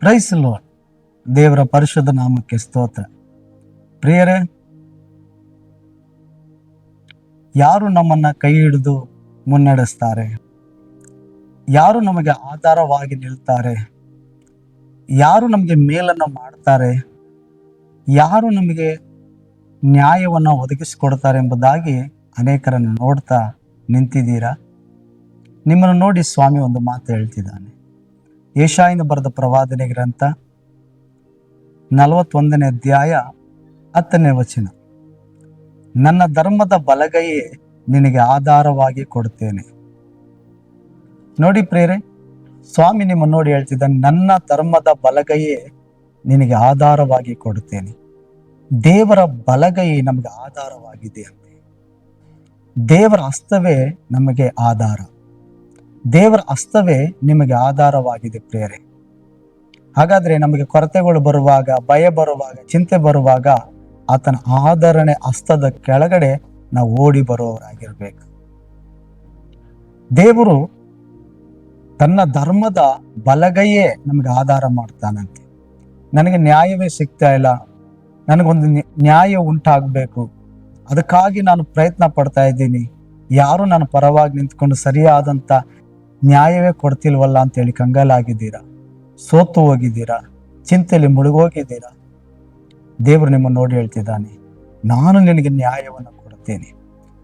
Price load ದೇವರ ಪರಿಶುದ್ಧ ನಾಮಕ್ಕೆ ಸ್ತೋತ್ರ. ಪ್ರಿಯರೇ, ಯಾರು ನಮ್ಮನ್ನ ಕೈ ಹಿಡಿದು ಮುನ್ನಡೆಸ್ತಾರೆ? ಯಾರು ನಮಗೆ ಆಧಾರವಾಗಿ ನಿಲ್ತಾರೆ? ಯಾರು ನಮಗೆ ಮೇಲನ್ನು ಮಾಡ್ತಾರೆ? ಯಾರು ನಮಗೆ ನ್ಯಾಯವನ್ನು ಒದಗಿಸಿಕೊಡ್ತಾರೆ ಎಂಬುದಾಗಿ ಅನೇಕರನ್ನು ನೋಡ್ತಾ ನಿಂತಿದ್ದೀರಾ? ನಿಮ್ಮನ್ನು ನೋಡಿ ಸ್ವಾಮಿ ಒಂದು ಮಾತು ಹೇಳ್ತಿದ್ದಾನೆ. ಏಷಾಯಿನ ಬರೆದ ಪ್ರವಾದನೆ ಗ್ರಂಥ ನಲವತ್ತೊಂದನೇ ಅಧ್ಯಾಯ ಹತ್ತನೇ ವಚನ. ನನ್ನ ಧರ್ಮದ ಬಲಗೈಯೇ ನಿನಗೆ ಆಧಾರವಾಗಿ ಕೊಡುತ್ತೇನೆ. ನೋಡಿ ಪ್ರೇರೆ, ಸ್ವಾಮಿ ನಿಮ್ಮ ನೋಡಿ ಹೇಳ್ತಿದ್ದ ನನ್ನ ಧರ್ಮದ ಬಲಗೈಯೇ ನಿನಗೆ ಆಧಾರವಾಗಿ ಕೊಡುತ್ತೇನೆ. ದೇವರ ಬಲಗೈ ನಮಗೆ ಆಧಾರವಾಗಿದೆ ದೇವರ ಹಸ್ತವೇ ನಮಗೆ ಆಧಾರ. ದೇವರ ಹಸ್ತವೇ ನಿಮಗೆ ಆಧಾರವಾಗಿದೆ ಪ್ರೇರೆ ಹಾಗಾದ್ರೆ ನಮಗೆ ಕೊರತೆಗಳು ಬರುವಾಗ, ಭಯ ಬರುವಾಗ, ಚಿಂತೆ ಬರುವಾಗ ಆತನ ಆಧರಣೆ ಹಸ್ತದ ಕೆಳಗಡೆ ನಾವು ಓಡಿ ಬರುವವರಾಗಿರ್ಬೇಕು ದೇವರು ತನ್ನ ಧರ್ಮದ ಬಲಗೈಯೇ ನಮಗೆ ಆಧಾರ ಮಾಡ್ತಾನಂತೆ. ನನಗೆ ನ್ಯಾಯವೇ ಸಿಗ್ತಾ ಇಲ್ಲ. ನನಗೊಂದು ನ್ಯ- ನ್ಯಾಯ ಉಂಟಾಗಬೇಕು. ಅದಕ್ಕಾಗಿ ನಾನು ಪ್ರಯತ್ನ ಪಡ್ತಾ ಇದ್ದೀನಿ. ಯಾರು ನನ್ನ ಪರವಾಗಿ ನಿಂತ್ಕೊಂಡು ಸರಿಯಾದಂಥ ನ್ಯಾಯವೇ ಕೊಡ್ತಿಲ್ವಲ್ಲ ಅಂತೇಳಿ ಕಂಗಾಲಾಗಿದ್ದೀರಾ? ಸೋತು ಹೋಗಿದ್ದೀರಾ? ಚಿಂತೆಯಲ್ಲಿ ಮುಳುಗೋಗಿದ್ದೀರಾ? ದೇವರು ನಿಮ್ಮನ್ನು ನೋಡಿ ಹೇಳ್ತಿದ್ದಾನೆ, ನಾನು ನಿನಗೆ ನ್ಯಾಯವನ್ನು ಕೊಡ್ತೇನೆ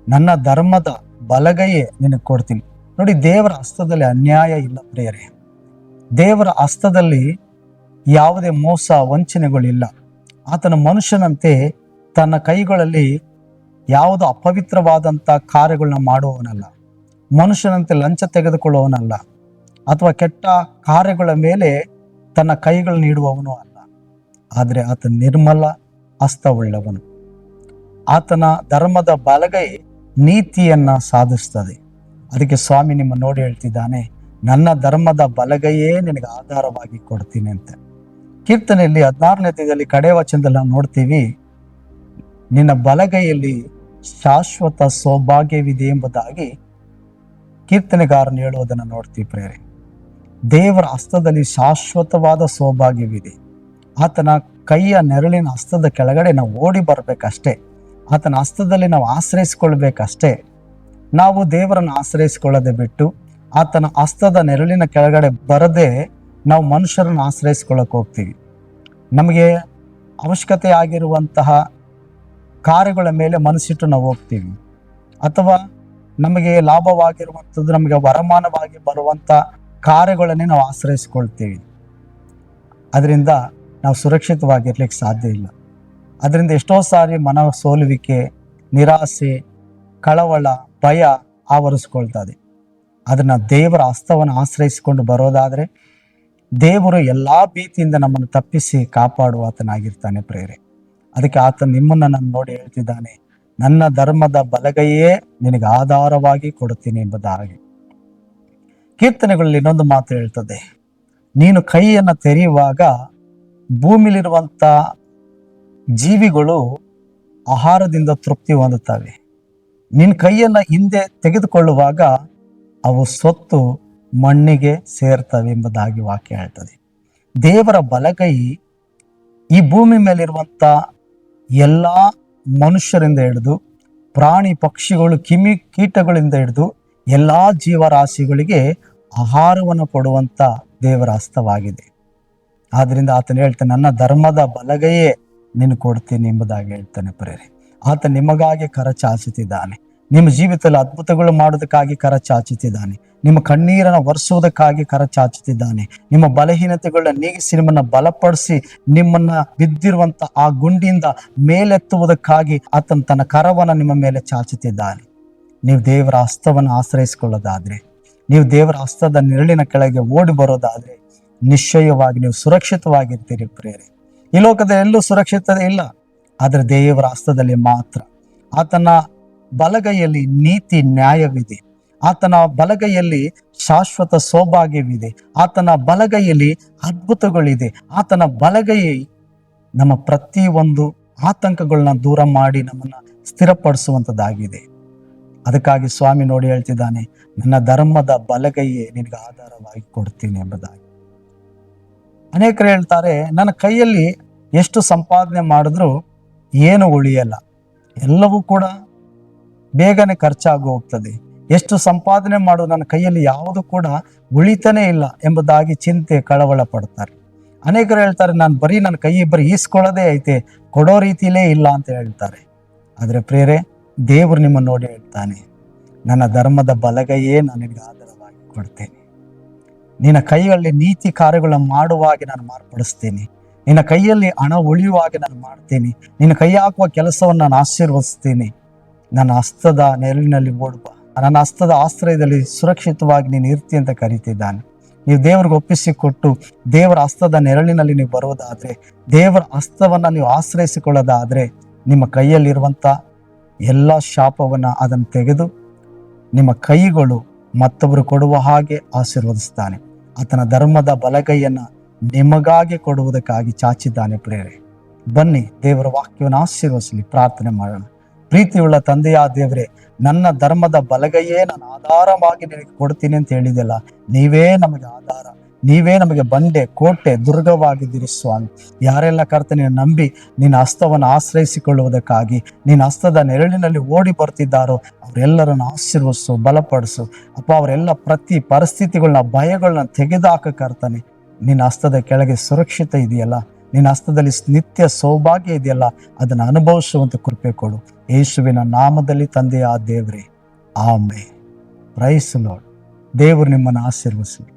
ನನ್ನ ಧರ್ಮದ ಬಲಗೈಯೇ ನಿನಗೆ ಕೊಡ್ತೀನಿ. ನೋಡಿ, ದೇವರ ಹಸ್ತದಲ್ಲಿ ಅನ್ಯಾಯ ಇಲ್ಲ ಪ್ರಿಯರೇ. ದೇವರ ಹಸ್ತದಲ್ಲಿ ಯಾವುದೇ ಮೋಸ, ವಂಚನೆಗಳಿಲ್ಲ. ಆತನ ಮನುಷ್ಯನಂತೆ ತನ್ನ ಕೈಗಳಲ್ಲಿ ಯಾವುದೋ ಅಪವಿತ್ರವಾದಂಥ ಕಾರ್ಯಗಳನ್ನ ಮಾಡುವವನಲ್ಲ. ಮನುಷ್ಯನಂತೆ ಲಂಚ ತೆಗೆದುಕೊಳ್ಳುವವನಲ್ಲ ಅಥವಾ ಕೆಟ್ಟ ಕಾರ್ಯಗಳ ಮೇಲೆ ತನ್ನ ಕೈಗಳು ನೀಡುವವನು ಅಲ್ಲ. ಆದರೆ ಆತ ನಿರ್ಮಲ, ಅಸ್ತವುಳ್ಳವನು. ಆತನ ಧರ್ಮದ ಬಲಗೈ ನೀತಿಯನ್ನ ಸಾಧಿಸ್ತದೆ. ಅದಕ್ಕೆ ಸ್ವಾಮಿ ನಿಮ್ಮ ನೋಡಿ ಹೇಳ್ತಿದ್ದಾನೆ, ನನ್ನ ಧರ್ಮದ ಬಲಗೈಯೇ ನಿನಗೆ ಆಧಾರವಾಗಿ ಕೊಡ್ತೀನಿ ಅಂತ. ಕೀರ್ತನೆಯಲ್ಲಿ ಹದಿನಾರನೇ ದಿನದಲ್ಲಿ ಕಡೆ ವಚನದಲ್ಲಿ ನಾವು ನೋಡ್ತೀವಿ, ನಿನ್ನ ಬಲಗೈಯಲ್ಲಿ ಶಾಶ್ವತ ಸೌಭಾಗ್ಯವಿದೆ ಎಂಬುದಾಗಿ ಕೀರ್ತನೆಗಾರನು ಹೇಳುವುದನ್ನು ನೋಡ್ತೀವಿ ಪ್ರೇರೆ ದೇವರ ಹಸ್ತದಲ್ಲಿ ಶಾಶ್ವತವಾದ ಸೌಭಾಗ್ಯವಿದೆ. ಆತನ ಕೈಯ ನೆರಳಿನ ಹಸ್ತದ ಕೆಳಗಡೆ ನಾವು ಓಡಿ ಬರಬೇಕಷ್ಟೇ. ಆತನ ಹಸ್ತದಲ್ಲಿ ನಾವು ಆಶ್ರಯಿಸಿಕೊಳ್ಬೇಕಷ್ಟೇ ನಾವು ದೇವರನ್ನು ಆಶ್ರಯಿಸಿಕೊಳ್ಳದೆ ಬಿಟ್ಟು ಆತನ ಹಸ್ತದ ನೆರಳಿನ ಕೆಳಗಡೆ ಬರದೆ ನಾವು ಮನುಷ್ಯರನ್ನು ಆಶ್ರಯಿಸ್ಕೊಳ್ಳೋಕೆ ಹೋಗ್ತೀವಿ. ನಮಗೆ ಅವಶ್ಯಕತೆ ಆಗಿರುವಂತಹ ಕಾರ್ಯಗಳ ಮೇಲೆ ಮನಸ್ಸಿಟ್ಟು ನಾವು ಹೋಗ್ತೀವಿ. ಅಥವಾ ನಮಗೆ ಲಾಭವಾಗಿರುವಂಥದ್ದು, ನಮಗೆ ವರಮಾನವಾಗಿ ಬರುವಂಥ ಕಾರ್ಯಗಳನ್ನೇ ನಾವು ಆಶ್ರಯಿಸ್ಕೊಳ್ತೀವಿ. ಅದರಿಂದ ನಾವು ಸುರಕ್ಷಿತವಾಗಿರ್ಲಿಕ್ಕೆ ಸಾಧ್ಯ ಇಲ್ಲ. ಅದರಿಂದ ಎಷ್ಟೋ ಸಾರಿ ಮನ ಸೋಲುವಿಕೆ, ನಿರಾಸೆ, ಕಳವಳ, ಭಯ ಆವರಿಸ್ಕೊಳ್ತದೆ. ಅದನ್ನು ದೇವರ ಹಸ್ತವನ್ನು ಆಶ್ರಯಿಸಿಕೊಂಡು ಬರೋದಾದರೆ ದೇವರು ಎಲ್ಲ ಭೀತಿಯಿಂದ ನಮ್ಮನ್ನು ತಪ್ಪಿಸಿ ಕಾಪಾಡುವ ಆತನಾಗಿರ್ತಾನೆ ಪ್ರೇರೆ. ಅದಕ್ಕೆ ಆತ ನಿಮ್ಮನ್ನು ನಾನು ನೋಡಿ ಹೇಳ್ತಿದ್ದಾನೆ. ನನ್ನ ಧರ್ಮದ ಬಲಗೈಯೇ ನಿನಗೆ ಆಧಾರವಾಗಿ ಕೊಡುತ್ತೀನಿ ಎಂಬುದಾಗಿ. ಕೀರ್ತನೆಗಳಲ್ಲಿ ಇನ್ನೊಂದು ಮಾತು ಹೇಳ್ತದೆ, ನೀನು ಕೈಯನ್ನ ತೆರೆಯುವಾಗ ಭೂಮಿಲಿರುವಂಥ ಜೀವಿಗಳು ಆಹಾರದಿಂದ ತೃಪ್ತಿ ಹೊಂದುತ್ತವೆ. ನಿನ್ನ ಕೈಯನ್ನ ಹಿಂದೆ ತೆಗೆದುಕೊಳ್ಳುವಾಗ ಅವು ಸೊತ್ತು ಮಣ್ಣಿಗೆ ಸೇರ್ತವೆ ಎಂಬುದಾಗಿ ವಾಕ್ಯ ಹೇಳ್ತದೆ. ದೇವರ ಬಲಗೈ ಈ ಭೂಮಿ ಮೇಲಿರುವಂಥ ಎಲ್ಲ ಮನುಷ್ಯರಿಂದ ಹಿಡಿದು ಪ್ರಾಣಿ ಪಕ್ಷಿಗಳು, ಕಿಮಿ ಕೀಟಗಳಿಂದ ಹಿಡಿದು ಎಲ್ಲ ಜೀವರಾಶಿಗಳಿಗೆ ಆಹಾರವನ್ನು ಕೊಡುವಂಥ ದೇವರ ಹಸ್ತವಾಗಿದೆ. ಆದ್ದರಿಂದ ಆತನು ಹೇಳ್ತಾನೆ, ನನ್ನ ಧರ್ಮದ ಬಲಗೈಯೇ ನೀನು ಕೊಡ್ತೀನಿ ಎಂಬುದಾಗಿ ಹೇಳ್ತಾನೆ ಪ್ರೇರಿ. ಆತ ನಿಮಗಾಗಿ ಕರ ಚಾಚುತ್ತಿದ್ದಾನೆ ನಿಮ್ಮ ಜೀವಿತದಲ್ಲಿ ಅದ್ಭುತಗಳು ಮಾಡೋದಕ್ಕಾಗಿ ಕರ ಚಾಚುತ್ತಿದ್ದಾನೆ. ನಿಮ್ಮ ಕಣ್ಣೀರನ್ನು ಒರೆಸುವುದಕ್ಕಾಗಿ ಕರ ಚಾಚುತ್ತಿದ್ದಾನೆ. ನಿಮ್ಮ ಬಲಹೀನತೆಗಳನ್ನ ನೀಗಿಸಿ ನಿಮ್ಮನ್ನ ಬಲಪಡಿಸಿ ನಿಮ್ಮನ್ನ ಬಿದ್ದಿರುವಂತ ಆ ಗುಂಡಿಯಿಂದ ಮೇಲೆತ್ತುವುದಕ್ಕಾಗಿ ಆತನ ತನ್ನ ಕರವನ್ನು ನಿಮ್ಮ ಮೇಲೆ ಚಾಚುತ್ತಿದ್ದಾನೆ. ನೀವು ದೇವರ ಹಸ್ತವನ್ನು ಆಶ್ರಯಿಸಿಕೊಳ್ಳೋದಾದ್ರೆ, ನೀವು ದೇವರ ಹಸ್ತದ ನೆರಳಿನ ಕೆಳಗೆ ಓಡಿ ಬರೋದಾದ್ರೆ, ನಿಶ್ಚಯವಾಗಿ ನೀವು ಸುರಕ್ಷಿತವಾಗಿರ್ತೀರಿ ಪ್ರೇರೆ. ಈ ಲೋಕದ ಎಲ್ಲೂ ಸುರಕ್ಷಿತತೆ ಇಲ್ಲ. ಆದರೆ ದೇವರ ಹಸ್ತದಲ್ಲಿ ಮಾತ್ರ. ಆತನ ಬಲಗೈಯಲ್ಲಿ ನೀತಿ ನ್ಯಾಯವಿದೆ. ಆತನ ಬಲಗೈಯಲ್ಲಿ ಶಾಶ್ವತ ಸೌಭಾಗ್ಯವಿದೆ. ಆತನ ಬಲಗೈಯಲ್ಲಿ ಅದ್ಭುತಗಳಿದೆ. ಆತನ ಬಲಗೈ ನಮ್ಮ ಪ್ರತಿಯೊಂದು ಆತಂಕಗಳನ್ನ ದೂರ ಮಾಡಿ ನಮ್ಮನ್ನ ಸ್ಥಿರಪಡಿಸುವಂಥದ್ದಾಗಿದೆ ಅದಕ್ಕಾಗಿ ಸ್ವಾಮಿ ನೋಡಿ ಹೇಳ್ತಿದ್ದಾನೆ, ನನ್ನ ಧರ್ಮದ ಬಲಗೈಯೇ ನಿನಗೆ ಆಧಾರವಾಗಿ ಕೊಡ್ತೀನಿ ಎಂಬುದಾಗಿ. ಅನೇಕರು ಹೇಳ್ತಾರೆ, ನನ್ನ ಕೈಯಲ್ಲಿ ಎಷ್ಟು ಸಂಪಾದನೆ ಮಾಡಿದ್ರೂ ಏನು ಉಳಿಯಲ್ಲ. ಎಲ್ಲವೂ ಕೂಡ ಬೇಗನೆ ಖರ್ಚಾಗಿ ಹೋಗ್ತದೆ. ಎಷ್ಟು ಸಂಪಾದನೆ ಮಾಡೋ ನನ್ನ ಕೈಯಲ್ಲಿ ಯಾವುದು ಕೂಡ ಉಳಿತಾನೇ ಇಲ್ಲ ಎಂಬುದಾಗಿ ಚಿಂತೆ ಕಳವಳ ಪಡ್ತಾರೆ ಅನೇಕರು ಹೇಳ್ತಾರೆ, ನಾನು ಬರೀ ನನ್ನ ಕೈ ಬರೀ ಈಸ್ಕೊಳ್ಳೋದೇ ಐತೆ, ಕೊಡೋ ರೀತಿಲೇ ಇಲ್ಲ ಅಂತ ಹೇಳ್ತಾರೆ. ಆದರೆ ಪ್ರೇರೆ, ದೇವರು ನಿಮ್ಮನ್ನು ನೋಡಿ ಹೇಳ್ತಾನೆ, ನನ್ನ ಧರ್ಮದ ಬಲಗೈಯೇ ನನಗೆ ಆಧಾರವಾಗಿ ಕೊಡ್ತೇನೆ. ನಿನ್ನ ಕೈಯಲ್ಲಿ ನೀತಿ ಕಾರ್ಯಗಳನ್ನು ಮಾಡುವಾಗೆ ನಾನು ಮಾರ್ಪಡಿಸ್ತೇನೆ. ನಿನ್ನ ಕೈಯಲ್ಲಿ ಹಣ ಉಳಿಯುವಾಗೆ ನಾನು ಮಾಡ್ತೇನೆ. ನಿನ್ನ ಕೈ ಹಾಕುವ ಕೆಲಸವನ್ನು ನಾನು ಆಶೀರ್ವದಿಸ್ತೇನೆ. ನನ್ನ ಹಸ್ತದ ನೆರಳಿನಲ್ಲಿ ಓಡುವ, ನನ್ನ ಹಸ್ತದ ಆಶ್ರಯದಲ್ಲಿ ಸುರಕ್ಷಿತವಾಗಿ ನೀನು ಇರ್ತಿ ಅಂತ ಕರೀತಿದ್ದಾನೆ. ನೀವು ದೇವರಿಗೆ ಒಪ್ಪಿಸಿಕೊಟ್ಟು ದೇವರ ಹಸ್ತದ ನೆರಳಿನಲ್ಲಿ ನೀವು ಬರುವುದಾದ್ರೆ, ದೇವರ ಹಸ್ತವನ್ನ ನೀವು ಆಶ್ರಯಿಸಿಕೊಳ್ಳೋದಾದರೆ ನಿಮ್ಮ ಕೈಯಲ್ಲಿರುವಂಥ ಎಲ್ಲ ಶಾಪವನ್ನ ಅದನ್ನು ತೆಗೆದು ನಿಮ್ಮ ಕೈಗಳು ಮತ್ತೊಬ್ಬರು ಕೊಡುವ ಹಾಗೆ ಆಶೀರ್ವದಿಸ್ತಾನೆ. ಆತನ ಧರ್ಮದ ಬಲಗೈಯನ್ನು ನಿಮಗಾಗಿ ಕೊಡುವುದಕ್ಕಾಗಿ ಚಾಚಿದ್ದಾನೆ ಪ್ರೇರೆ. ಬನ್ನಿ ದೇವರ ವಾಕ್ಯವನ್ನು ಆಶೀರ್ವದಿಸಲಿ, ಪ್ರಾರ್ಥನೆ ಮಾಡೋಣ. ಪ್ರೀತಿಯುಳ್ಳ ತಂದೆಯ ದೇವರೇ, ನನ್ನ ಧರ್ಮದ ಬಲಗೈಯೇ ನಾನು ಆಧಾರವಾಗಿ ನಿನಗೆ ಕೊಡ್ತೀನಿ ಅಂತ ಹೇಳಿದೆಲ್ಲ. ನೀವೇ ನಮಗೆ ಆಧಾರ. ನೀವೇ ನಮಗೆ ಬಂಡೆ, ಕೋಟೆ, ದುರ್ಗವಾಗಿದ್ದೀರಿ ಸ್ವಾಮಿ. ಯಾರೆಲ್ಲ ಕರ್ತನೆ ನಂಬಿ ನಿನ್ನ ಹಸ್ತವನ್ನು ಆಶ್ರಯಿಸಿಕೊಳ್ಳುವುದಕ್ಕಾಗಿ, ನಿನ್ನ ಹಸ್ತದ ನೆರಳಿನಲ್ಲಿ ಓಡಿ ಬರ್ತಿದ್ದಾರೋ, ಅವರೆಲ್ಲರನ್ನು ಆಶೀರ್ವಸು ಬಲಪಡಿಸು. ಅಪ್ಪ, ಅವರೆಲ್ಲ ಪ್ರತಿ ಪರಿಸ್ಥಿತಿಗಳನ್ನ ಭಯಗಳನ್ನ ತೆಗೆದುಹಾಕ ಕರ್ತನೆ. ನಿನ್ನ ಹಸ್ತದ ಕೆಳಗೆ ಸುರಕ್ಷಿತ ಇದೆಯಲ್ಲ? ನಿನ್ನ ಹಸ್ತದಲ್ಲಿ ನಿತ್ಯ ಸೌಭಾಗ್ಯ ಇದೆಯಲ್ಲ, ಅದನ್ನು ಅನುಭವಿಸುವಂತ ಕೃಪೆ ಕೊಡು. ಯೇಸುವಿನ ನಾಮದಲ್ಲಿ ತಂದೆಯ ದೇವರೇ. ಆಮೆ ಪ್ರೈಸ್ ಲಾರ್ಡ್. ದೇವರು ನಿಮ್ಮನ್ನು ಆಶೀರ್ವಸಲಿ